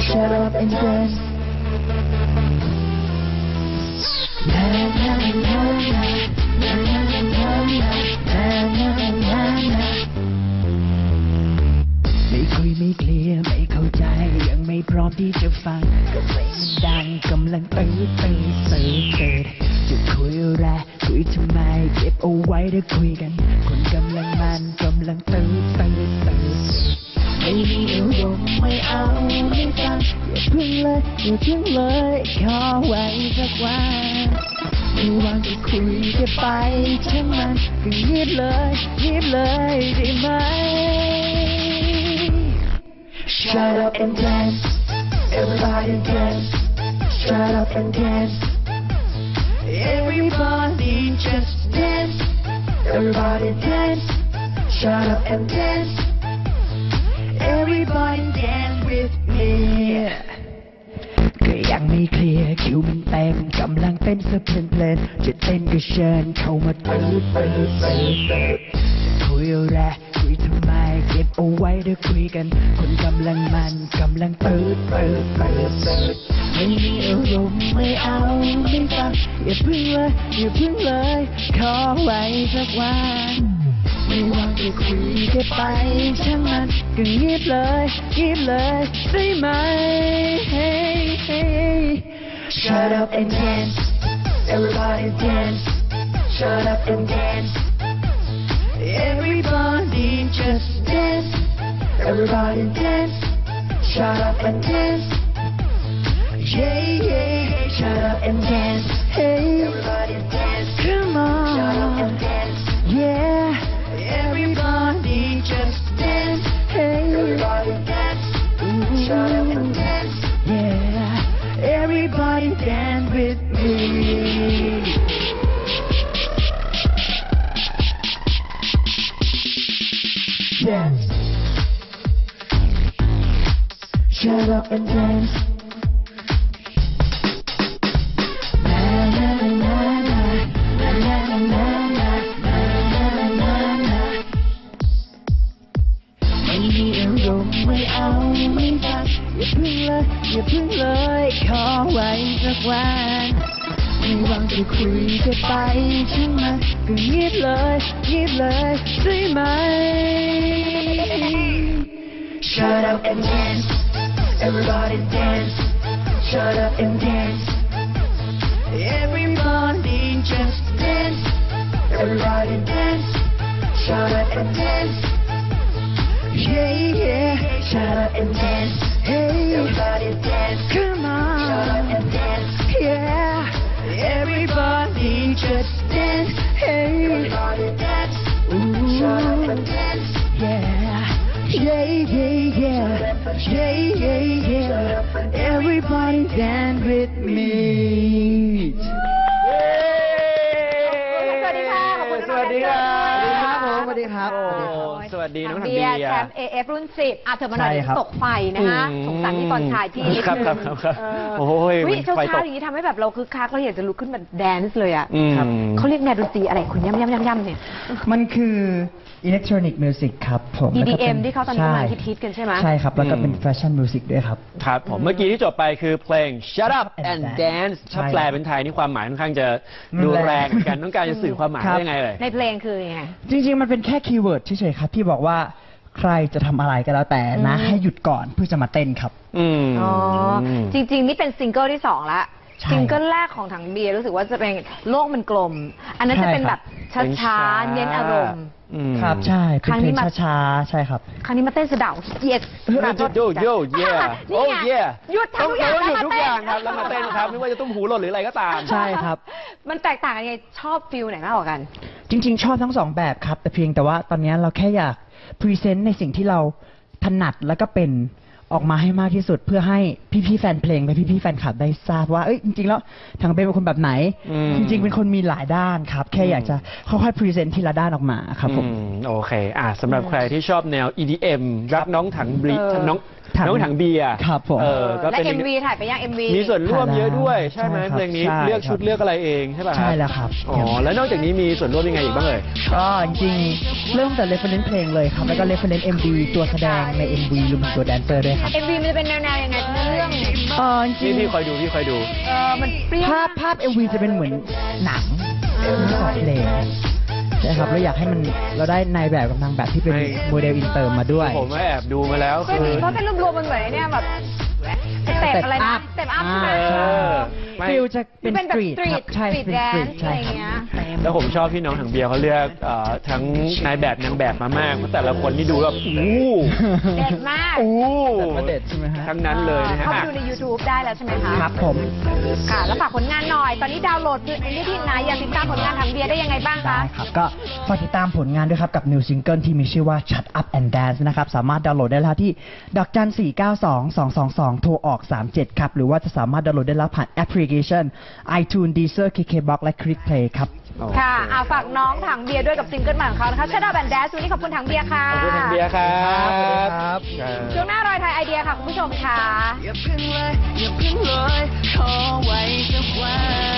Shut up and dance. ไม่พร้อมที่จะฟังก็เพลงมันดังกำลังตื่นตื่นตื่นตื่นจะคุยอะไรคุยทำไมเก็บเอาไว้เดี๋ยวคุยกัน คนกำลังมันกำลังตื่นตื่นตื่นไม่มีอารมณ์ไม่เอาไม่ฟังอย่าเพึ่งเลยอย่าเพึ่งเลยขอไว้สักวันไม่ว่างจะคุยจะไปช่างมันก็เงียบเลยเงียบเลยได้ไหม Shut up and dance. Everybody dance, shut up and dance. Everybody just dance. Everybody dance, shut up and dance. Everybody dance with me. Cười ăn mi clear, kiểu mình tem Cầm lăng tem sơ plan plan Chuyện tem gửi trên, khâu mà thử Thử yêu ra ก็เก็บเอาไว้เดี๋ยวคุยกัน คนกำลังมันกำลังตื้อตื้อตื้อตื้อไม่มีอารมณ์ไม่เอาไม่ฟังอย่าพึ่งเลยอย่าพึ่งเลย ขอไว้สักวันไม่ว่างจะคุยจะไปช่างมันก็เงียบเลยเงียบเลยได้ไหม hey, hey. Shut up and dance everybody dance Shut up and dance everybody just dance. Everybody dance. Shut up and dance. Yeah yeah yeah. Shut up and dance. Hey. Everybody dance. Come on. Shut up and dance. Yeah dance. Shut up and dance. You bring like, you bring like, always a. หวังจะคุยจะไปใช่ไหมก็เงียบเลยเงียบเลยได้ไหม Shut up and dance. Everybody dance. Shut up and dance. Everybody just dance. Everybody dance. Shut up and dance. Yeah yeah. Shut up and dance. Hey. Everybody dance. Come on. Shut up and dance everybody just dance. Hey. Everybody dance. Ooh. Dance. Yeah. Yeah, yeah, yeah. Yeah, yeah, yeah. Everybody dance with me. สวัสดีค่ะ สวัสดีครับ วัสดีน้องถังเบีเบียยร์ร์แชมป์ AF รุ่น 10อะเธอมาหน่อยใช่ครับ ตกไฟนะคะอืมสงสารพี่บอลชายพี่นิดครับนึงครับครับครับเออโอ้ยเฮ้ยมันเช้าไฟตกๆอย่างนี้ทำให้แบบเราคึกคักเราอยากจะลุกขึ้นมาแดนซ์เลยอะอืมเขาเรียกแนวดนตรีอะไรคุณย่ำย่ำย่ำย่ำเนี่ย มันคืออิเล็กทรอนิกส์มิวสิกครับผมแล้วก็ป็ EDM ที่เขาตอนนี้กำลังใช่ฮิตๆกันใช่ไหม ใช่ครับ แล้วก็เป็นอืมแฟชั่นมิวสิกด้วยครับ ครับผมเมื่อกี้ที่จบไปคือเพลง Shut Up and and Dance Dance ถ้าใช่แปลเป็นไทยนี่ความหมายค่อนข้างจะดูรุนแรแรงงเหมือนกันต้องการจะสื่อความหมายครับได้ยังไงเลย ในเพลงคือยังไง จริง ๆ มันเป็นแค่คีย์เวิร์ดเฉยๆครับ ที่บอกว่าใครจะทำอะไรก็แล้วแต่นะอืมให้หยุดก่อนเพื่อจะมาเต้นครับ อืม อ๋อจริง ๆ นี่เป็นซิงเกิลที่สองละใช่ซิงเกิลแรกของถังเบียร์รู้สึกว่าจะเป็นโลกมันกลม อันนั้นจะเป็นแบบเป็นช้าช้าๆเน้นอารมณ์ อืม ครับใช่เป็นครั้งเพนี้ลงมา ช้าๆใช่ครับ คราวนี้มาเต้นสะเดาเย็ดโยโยโยเย่นี่โอ้ไงเย่หยุดต้อทำงทุกอย่างต้องหยุดแล้วทุกมาอย่างครับเต้นแล้วมาเต้นครับ ไม่ว่าจะตุ้มหูหล่นหรืออะไรก็ตาม ใช่ครับ มันแตกต่างกันยังไงชอบฟิลไหนมากกว่ากัน จริง ๆ ชอบทั้งสองแบบครับ แต่เพียงแต่ว่าตอนนี้เราแค่อยาก พรีเซนต์ในสิ่งที่เราถนัดแล้วก็เป็นออกมาให้มากที่สุดเพื่อให้พี่ๆแฟนเพลงและพี่ๆแฟนคลับได้ทราบว่าเอ้ยจริงๆแล้วถังเบนเป็นคนแบบไหนอืมจริงๆเป็นคนมีหลายด้านครับ แค่อยากจะค่อยๆพรีเซนต์ทีละด้านออกมาครับผมอืมโอเคอะสำหรับใครที่ชอบแนว EDM รักน้องถังบรีเออน้อง ถังน้องถังเบียร์ครับผม เออก็และเป็นเอ็มวีถ่ายไปยังเอ็มวีมีส่วนร่วมถ่ายได้เยอะด้วยใช่ไหมใช่ครับเพลงนี้ใช่เลือกชุดครับ เลือกอะไรเองใช่ป่ะใช่แล้วครับ อ๋อแล้วนอกจากนี้มีส่วนร่วมยังไงอีกบ้างเอ่ย ก็จริงๆเริ่มแต่ reference เพลงเลยครับ แล้วก็ reference MV ตัวแสดงใน MV รวมถึงตัวแดนเซอร์ด้วยครับเอ็มวีมันจะเป็นแนวๆยังไงเนื้อเรื่อง เออจริพี่งพี่คอยดูพี่คอยดู เออมันเปรี้ยวภาพภาพ MV จะเป็นเหมือนหนังไม่ใช่เพลง ใช่ครับเราอยากให้มันเราได้นายแบบกับนางแบบที่เป็นให้โมเดลอินเตอร์มาด้วย ผมก็แอบดูมาแล้วก็คือดีเพราะเป็นรวมๆมันเหมือนไอ้เนี่ยแบบสเต็ปอะไรนะสเต็ปอัพใช่ไหมเออไม่ ฟิลจะเป็นเป็นสแบบตรีทสตรีครัทบใช่สตรีทเป็นแดสตรีนทซ์ใช่อะไรครับเงี้ยแล้วผมชอบที่น้องถังเบียร์เขาเลือกเอ่อทั้งนายแบบนางแบบมามากเพราะแต่ละคนนี่ดูแบบอู้เด็ดมากอู้แต่ว่าเด็ดใช่ไหมฮะ ทั้งนั้นเลยนะฮะเข้าไปอะดูใน YouTube ได้แล้วใช่ไหมคะครับผม ค่ะ แล้วฝากผลงานหน่อย ตอนนี้ดาวน์โหลดคืออันนี้ที่ไหนอยากติดตามผลงานทางเบียร์ได้ยังไงบ้างได้คะครับ ก็ฝากติดตามผลงานด้วยครับ กับนิวซิงเกิลที่มีชื่อว่า Shut Up and Dance นะครับ สามารถดาวน์โหลดได้แล้วที่ดอกจัน 4 9 2 2 2 2 โทรออก 37 ครับ หรือว่าจะสามารถดาวน์โหลดได้แล้วผ่านแอปพลิ Application iTunes Deezer KKBox และ Click Play ครับ ค่ะอาฝากน้องถังเบียร์ด้วยกับซิงเกิลใหม่ของเขานะคะชดาวแบนแดสวันนี้ขอบคุณถังเบียร์ค่ะ ขอบคุณทางเบียร์ครับครับช่วงหน้ารอยไทยไอเดียค่ะ คุณผู้ชมค่ะ อย่าพึ่งเลยอย่าพึ่งเลยขอไว้สักวัน